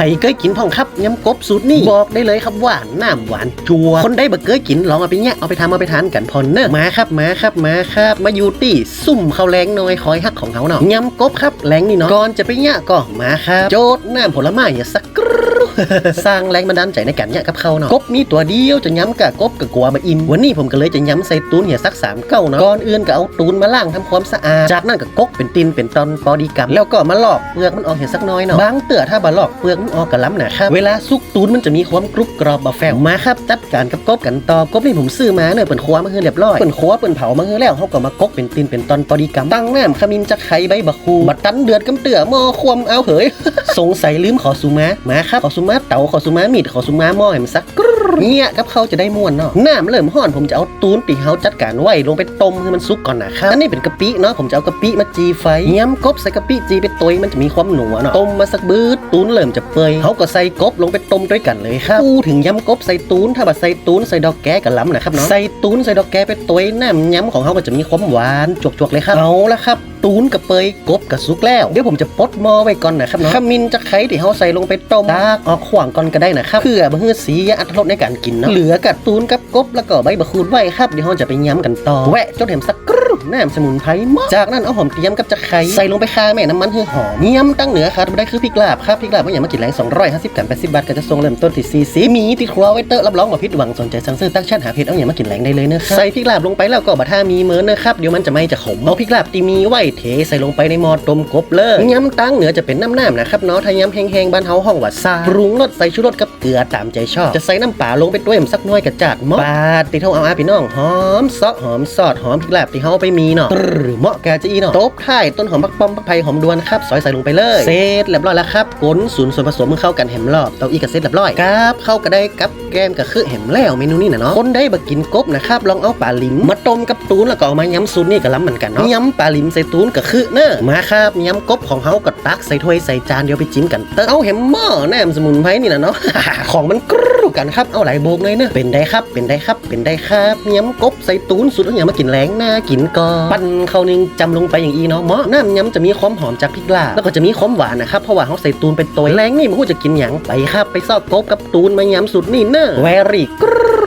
ไผ่เคยกินพ่องครับยำกบสูตรนี่บอกได้เลยครับว่าน้ำหวานจัวคนได้บ่เคยกินลองเอาไปเนี่ยเอาไปทำเอาไปทานกันพอนเนอะมาครับมาครับมาครับ มาอยู่ตี้ซุ่มข้าวแรงน้อยคอยฮักของเขาเนาะยำกบครับแรงนี่เนาะก่อนจะไปเนี่ยก็มาครับ โจดน้ำผลไม้อย่าสักกร สร้างแรงบันดาลใจในการเนี่ยกับเขาเนาะกบมีตัวเดียวจะย้ำกับกบกับกัวมาอิน วันนี้ผมก็เลยจะย้ำใส่ตูนเหี่ยสักสามเก้าเนาะก่อนอื่นก็เอาตูนมาล้างทำความสะอาด จากนั้นก็กกเป็นตินเป็นตอนพอดีกำแล้วก็มาลอกเปลือกมันออกเหี่ยสักน้อยเนาะบางเตือถ้าบาลอกเปลือกมันออกกระล้ำนะครับเวลาซุกตูนมันจะมีความกรุบกรอบบะแฟวมาครับจัดการกับกบกันต่อกบนี่ผมซื้อมาเนอะเปิ่นครัวมาให้เรียบร้อยเปิ่นครัวเปิ่นเผามาให้แล้วเขาก็มากกเป็นตินเป็นตอนพอดีกำตั้งน้ำขมิ้นจะไข่ใบบะคูบัดตันเดือดกำเตือมอควมเอาเหยสงสัยลืมขอสุมามาครับขอสุมาเต๋าขอสุมามีดขอสุมาหม้อให้มันสักกรึ เนี่ยกับเขาจะได้ม่วนเนาะน้ำเริ่มห้อนผมจะเอาตูนตีเฮาจัดการไว้ลงไปต้มให้มันสุกก่อนนะครับอันนี้เป็นกะปิเนาะผมจะเอากะปิมาจีไฟย้ำกบใส่กะปิจีไปตัวมันจะมีความหนัวเนาะต้มมาสักบืดตูนเริ่มจะเปื่อยเขาก็ใส่กบลงไปต้มด้วยกันเลยครับพูดถึงย้ำกบใส่ตูนถ้าบัดใส่ตูนใส่ดอกแก้กับล้ำนะครับเนาะใส่ตูนใส่ดอกแก้ไปตัวน้ำย้ำของเขาก็จะมีความหวานจวกๆเลยครับเอาละครับตูนกับเปยกบกับซุกแล้ว เดี๋ยวผมจะปดหม้อไว้ก่อนนะครับเนาะขมิ้นจะไข่ที่เขาใส่ลงไปต้มตากออกขวางก่อนก็ได้นะครับเพื่อบะฮือสีอัตรสในการกินเนาะเหลือกับตูนกับกบแล้วก็ใบบะคูดไว้ครับเดี๋ยวเราจะไปย้ำกันต่อแวะจนเห็นสักกรึ๊บ น้ำสมุนไพรหมอจากนั้นเอาหอมเตรียมกับจะไข่ใส่ลงไปคาแม่น้ำมันให้หอมเนีย้ำตั้งเหนือครับได้คือพริกลาบครับพริกลาบไม่อย่างมากินแรง250กัน80บาทก็จะทรงเริ่มต้นที่40มีติดครัวไว้เตอะรับรองบ่ผิดหวังสนใจสั่งซื้อตั้งชั้นหาเพจเอาอย่างมากินแรงได้เลยนะครับใส่พริกลาบลงไปแล้วก็บะท่ามีเมินนะครับเดี๋ยวมันจะไม่จะขมเอาพริกลาบตีมีไว้เทใส่ลงไปในหม้อต้มกบเลยย้ำตั้งเหนือจะเป็นน้ำน้ำนะครับเนาะถ้าย้ำแห้งๆบ้านเฮาห้องว่าซาปรุงรสใส่ชูรสกับเกลือตามใจชอบ จะใส่น้ำปลาลงไปด้วยสักน้อยกระจาดหม้อปลาติเท่าเอาอาพี่น้องหอมซอหอมซอดหอมพริกลาบที่เฮาไปมีเนาะตรึเหมาะกาจะอีเนาะตบท้ายต้นหอมปักป้อมปักไผ่หอมดวนครับซอยใส่ลงไปเลยเสร็จเรียบร้อยแล้วครับกลนศูนย์ส่วนผสมมือเข้ากันแหมรอบเตาอีกระเซ็ตเรียบร้อยครับเข้าก็ได้กับแกมกับคือแหมแล้วเมนูนี้นะเนาะคนได้บักกินกบนะครับลองเอาปลาลิมมาต้มกับตูนแล้วก็เอามาย้ำซุนนี่ก็ล้ำเหมือนกันเนาะย้ำปลาลิมใส่ตูนก็คือเนอะมาครับย้ำกบของเฮาก็ตักใส่ถ้วยใส่จานเดี๋ยวไปจิ้มกันเตอเอาแหมหม้อแหนมสมุนไพรนี่นะเนาะของมันกรูกันครับ เอาหลายโบกเลยเนอะเป็นได้ครับ เป็นได้ครับ เป็นได้ครับย้ำกบใส่ตูนสุดแล้วอย่ามากินแรงน่ากินก่อปั้นข้าวหนึงจำลงไปอย่างอีเนาะหม้อน้ำย้ำจะมีความหอมจากพริกลาบแล้วก็จะมีความหวานนะครับ เพราะว่าเขาใส่ตูนเป็นตัวแรงนี่มันก็จะกินหยังไปครับ ไปซอบกบกับตูนมาย้ำสุดนี่เนอะแวรี่กร